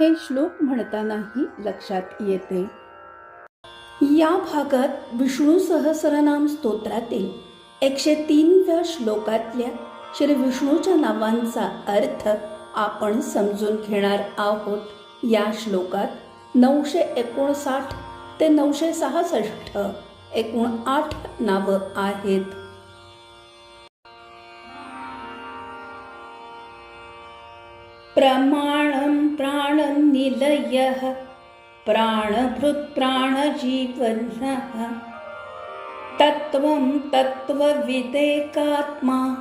हे श्लोक म्हणतानाही लक्षात येते. या भागात विष्णू सहस्रनाम स्तोत्रातील एकशे तीनव्या श्लोकातल्या श्री विष्णूच्या नावांचा अर्थ आपण समजून घेणार आहोत. या श्लोकात नऊशे एकोणसाठ ते नऊशे सहासष्ट एकूण आठ नावं आहेत. प्रमाणं प्राणनिलयः प्राणभृत्प्राणजीवनः तत्त्वं तत्त्वविदेकात्मा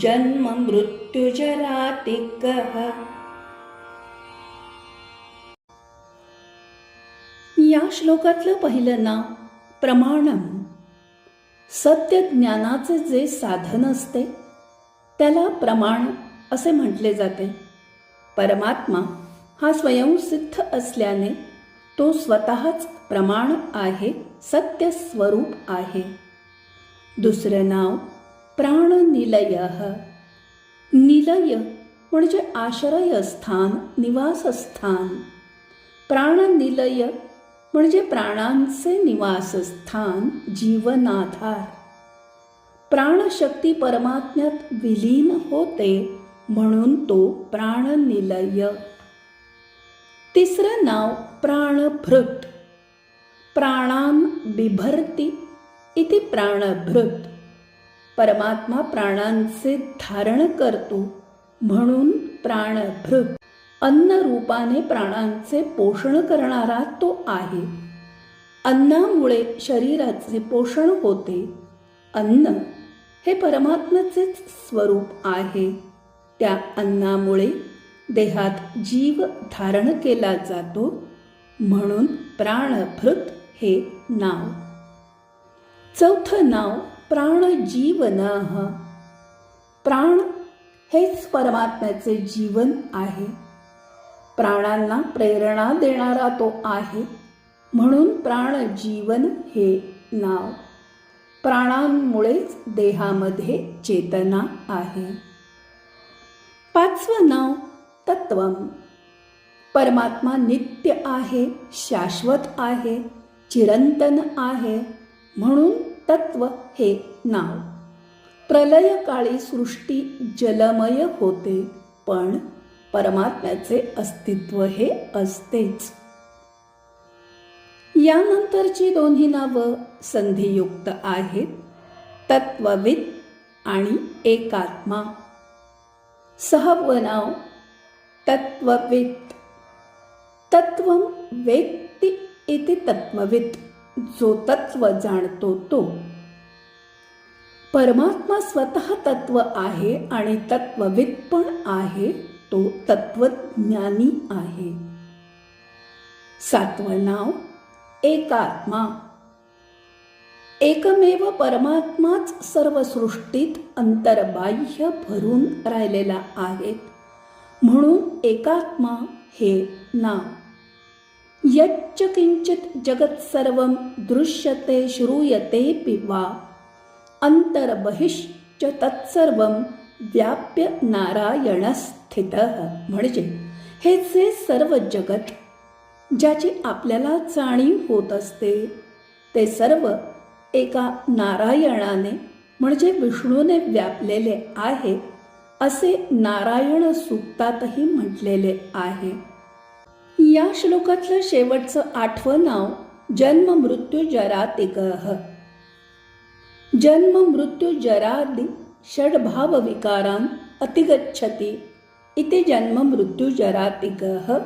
जन्म मृत्युजरातिकः या श्लोकातलं पहिलं नाव प्रमाणम सत्य ज्ञानाचे जे साधन असते त्याला प्रमाण असे म्हटले जाते. परमात्मा हा स्वयंसिद्ध असल्याने तो स्वतःच प्रमाण आहे सत्य स्वरूप आहे. दुसरं नाव प्राणनिलय निलय. म्हणजे आश्रयस्थान निवासस्थान. प्राणनिलय म्हणजे प्राणांचे निवासस्थान जीवनाधार. प्राणशक्ती परमात्म्यात विलीन होते म्हणून तो प्राणनिलय. तिसरं नाव प्राणभृत. प्राणान बिभरती इति प्राणभृत. परमात्मा प्राणांचे धारण करतो म्हणून प्राणभृत. अन्न रूपाने प्राणांचे पोषण करणारा तो आहे. अन्नामुळे शरीराचे पोषण होते. अन्न हे परमात्म्याचेच स्वरूप आहे. त्या अन्नामुळे देहात जीव धारण केला जातो म्हणून प्राणभृत हे नाव. चौथं नाव प्राणजीवन. प्राण हेच परमात्म्याचे जीवन आहे. प्राणांना प्रेरणा देणारा तो आहे. म्हणून प्राणजीवन हे नाव. प्राणांमुळेच देहामध्ये चेतना आहे. पाचवं नाव तत्वम परमात्मा नित्य आहे शाश्वत आहे चिरंतन आहे म्हणून तत्व हे नाव. प्रलयकाळी सृष्टी जलमय होते पण परमात्म्याचे अस्तित्व हे असतेच. यानंतरची दोन्ही नावं संधियुक्त आहेत तत्वविद आणि एकात्मा. सहावं नाव तत्ववित तत्व इति तत्ववित जो तत्व जाणतो तो. परमात्मा स्वतः तत्व आहे आणि तत्ववित पण आहे तो तत्वज्ञानी आहे. सातवं नाव एकात्मा. एकमेव परमात्माच सर्व सृष्टीत अंतर्बाह्य भरून राहिलेला आहे. म्हणून एकात्मा हे नाव यच्च किंचित जगत सर्व दृश्यते श्रूयते पिवा. अंतर्बहिश्च तत्सर्व व्याप्य नारायण स्थित म्हणजे हे जे सर्व जगत ज्याची आपल्याला जाणीव होत असते ते सर्व एका नारायणाने म्हणजे विष्णूने व्यापलेले आहे असे नारायण सूक्तातही म्हटलेले आहे. या श्लोकातलं शेवटचं आठवं नाव जन्म मृत्यू जरातिगह. जन्म मृत्यू जरादि षडभाव विकारां अतिगच्छती इथे जन्म मृत्यू जरातिगह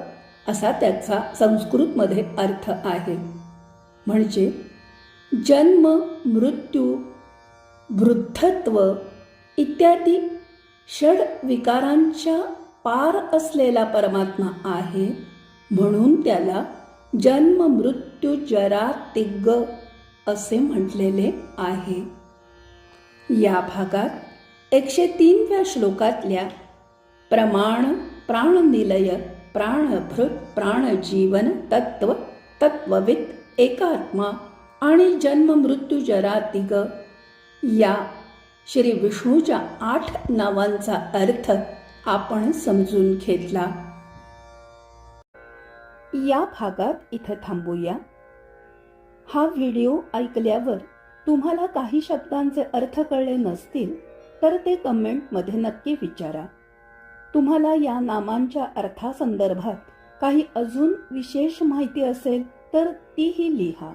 असा त्याचा संस्कृतमध्ये अर्थ आहे. म्हणजे जन्म मृत्यू वृद्धत्व इत्यादी षड विकारांच्या पार असलेला परमात्मा आहे म्हणून त्याला जन्म मृत्यू जरा तिग्ग असे म्हटलेले आहे. या भागात एकशे तीनव्या श्लोकातल्या प्रमाण प्राणनिलय प्राणभृत प्राणजीवन तत्व तत्ववित एकात्मा आणि जन्म मृत्यू जरा तिग या श्री विष्णूच्या आठ नावांचा अर्थ आपण समजून घेतला. या भागात इथं थांबूया. हा व्हिडिओ ऐकल्यावर तुम्हाला काही शब्दांचे अर्थ कळले नसतील तर ते कमेंटमध्ये नक्की विचारा. तुम्हाला या नामांच्या अर्थासंदर्भात काही अजून विशेष माहिती असेल तर तीही लिहा.